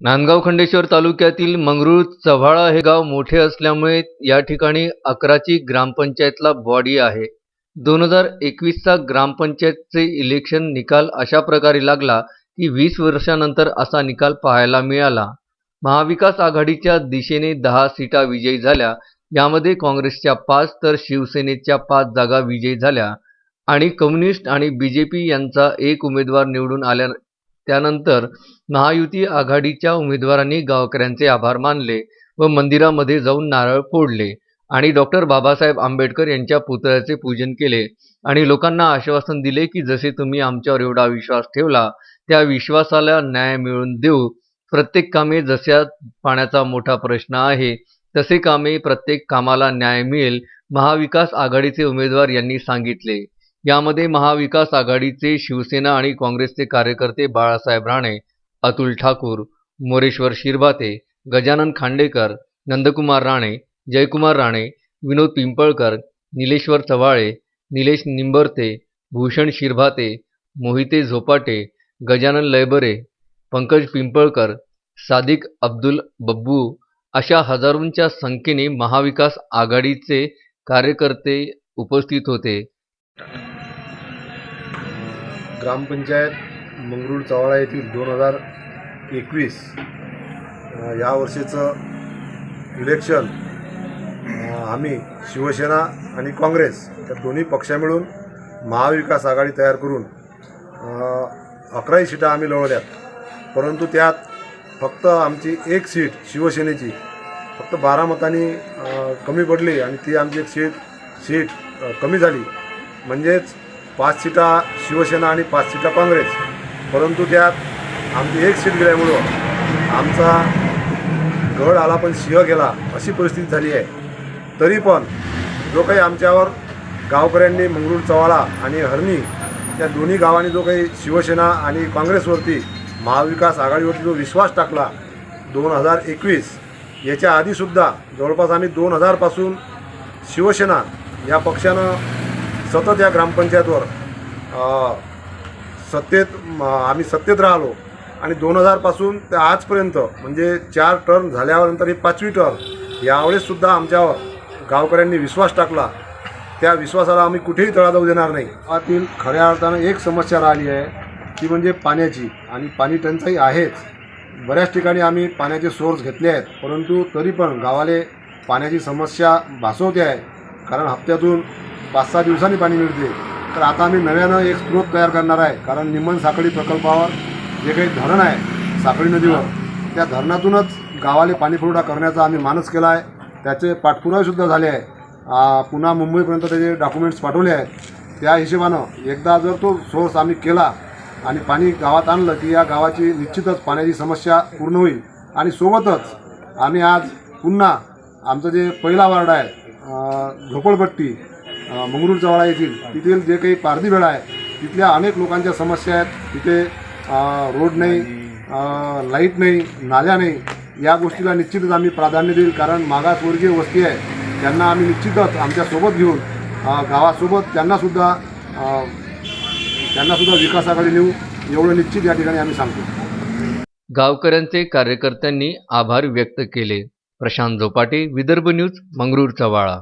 नांदगाव खंडेश्वर तालुक्यातील मंगरूळ चव्हाळा हे गाव मोठे असल्यामुळे या ठिकाणी अकराची ग्रामपंचायतला बॉडी आहे. दोन हजार एकवीसचा ग्रामपंचायतचे इलेक्शन निकाल अशा प्रकारे लागला की वीस वर्षानंतर असा निकाल पाहायला मिळाला. महाविकास आघाडीच्या दिशेने दहा सीटा विजयी झाल्या. यामध्ये काँग्रेसच्या पाच तर शिवसेनेच्या पाच जागा विजयी झाल्या. आणि कम्युनिस्ट आणि बी जे पी यांचा एक उमेदवार निवडून आल्या त्यानंतर महायुती आघाडीच्या उमेदवारांनी गावकऱ्यांचे आभार मानले व मंदिरामध्ये जाऊन नारळ फोडले आणि डॉक्टर बाबासाहेब आंबेडकर यांच्या पुतळ्याचे पूजन केले आणि लोकांना आश्वासन दिले की जसे तुम्ही आमच्यावर एवढा विश्वास ठेवला त्या विश्वासाला न्याय मिळवून देऊ. प्रत्येक कामे जशा पाण्याचा मोठा प्रश्न आहे तसे कामे प्रत्येक कामाला न्याय मिळेल महाविकास आघाडीचे उमेदवार यांनी सांगितले. यामध्ये महाविकास आघाडीचे शिवसेना आणि काँग्रेसचे कार्यकर्ते बाळासाहेब राणे अतुल ठाकूर मोरेश्वर शिरभाते गजानन खांडेकर नंदकुमार राणे जयकुमार राणे विनोद पिंपळकर निलेश्वर चव्हाळे निलेश निंबरते भूषण शिरभाते मोहिते झोपाटे गजानन लयबरे पंकज पिंपळकर सादिक अब्दुल बब्बू अशा हजारोंच्या संख्येने महाविकास आघाडीचे कार्यकर्ते उपस्थित होते. ग्रामपंचायत मंगरूळ चवाळा येथील दोन हजार एकवीस या वर्षीचं इलेक्शन आम्ही शिवसेना आणि काँग्रेस या दोन्ही पक्ष मिळून महाविकास आघाडी तयार करून अकराही सीटा आम्ही लढवल्यात. परंतु त्यात फक्त आमची एक सीट शिवसेनेची फक्त बारा मतांनी कमी पडली आणि ती आमची एक सीट सीट कमी झाली. म्हणजेच पाच सीटा शिवसेना आणि पाच सीटा काँग्रेस. परंतु त्यात आमची एक सीट गेल्यामुळं आमचा गड आला पण सिंह गेला अशी परिस्थिती झाली आहे. तरी पण जो काही आमच्यावर गावकऱ्यांनी मंगरूळ चव्हाळा आणि हरणी या दोन्ही गावांनी जो काही शिवसेना आणि काँग्रेसवरती महाविकास आघाडीवरती जो विश्वास टाकला दोन हजार एकवीस याच्या आधीसुद्धा जवळपास आम्ही दोन हजारपासून शिवसेना या पक्षानं सतत या ग्रामपंचायतवर सत्तेत आम्ही सत्तेत राहिलो. आणि दोन हजारपासून ते आजपर्यंत म्हणजे चार टर्न झाल्यानंतर ही पाचवी टर्न यावेळेससुद्धा आमच्यावर गावकऱ्यांनी विश्वास टाकला. त्या विश्वासाला आम्ही कुठेही तळा जाऊ देणार नाही. गावातील खऱ्या अर्थानं एक समस्या राहिली आहे ती म्हणजे पाण्याची. आणि पाणी टंचाई आहेच. बऱ्याच ठिकाणी आम्ही पाण्याचे सोर्स घेतले आहेत. परंतु तरी पण गावाले पाण्याची समस्या भासवते आहे. कारण हप्त्यातून पाच सहा दिवसांनी पाणी मिळते. तर आता आम्ही नव्यानं एक स्रोत तयार करणार आहे. कारण निम्मन साखळी प्रकल्पावर जे काही धरण आहे साखळी नदीवर त्या धरणातूनच गावाले पाणीपुरवठा करण्याचा आम्ही मानस केला आहे. त्याचे पाठपुरावेसुद्धा झाले आहे. पुन्हा मुंबईपर्यंत त्याचे डॉक्युमेंट्स पाठवले आहेत. त्या हिशोबानं एकदा जर तो सोर्स आम्ही केला आणि पाणी गावात आणलं की या गावाची निश्चितच पाण्याची समस्या पूर्ण होईल. आणि सोबतच आम्ही आज पुन्हा आमचं जे पहिला वार्ड आहे झोपडपट्टी मंगरूळ चव्हाळा येथील तिथील जे काही पारधी वेळा आहे तिथल्या अनेक लोकांच्या समस्या आहेत. तिथे रोड नाही लाइट नाही नाल्या नाही. या गोष्टीला निश्चितच आम्ही प्राधान्य देईल कारण मागासवर्गीय वस्ती आहे. त्यांना आम्ही निश्चितच आमच्यासोबत घेऊन गावासोबत त्यांनासुद्धा त्यांनासुद्धा विकासाकडे नेऊ एवढं निश्चित या ठिकाणी आम्ही सांगतो. गावकऱ्यांचे कार्यकर्त्यांनी आभार व्यक्त केले. प्रशांत झोपाटे विदर्भ न्यूज मंगरूळ चव्हाळा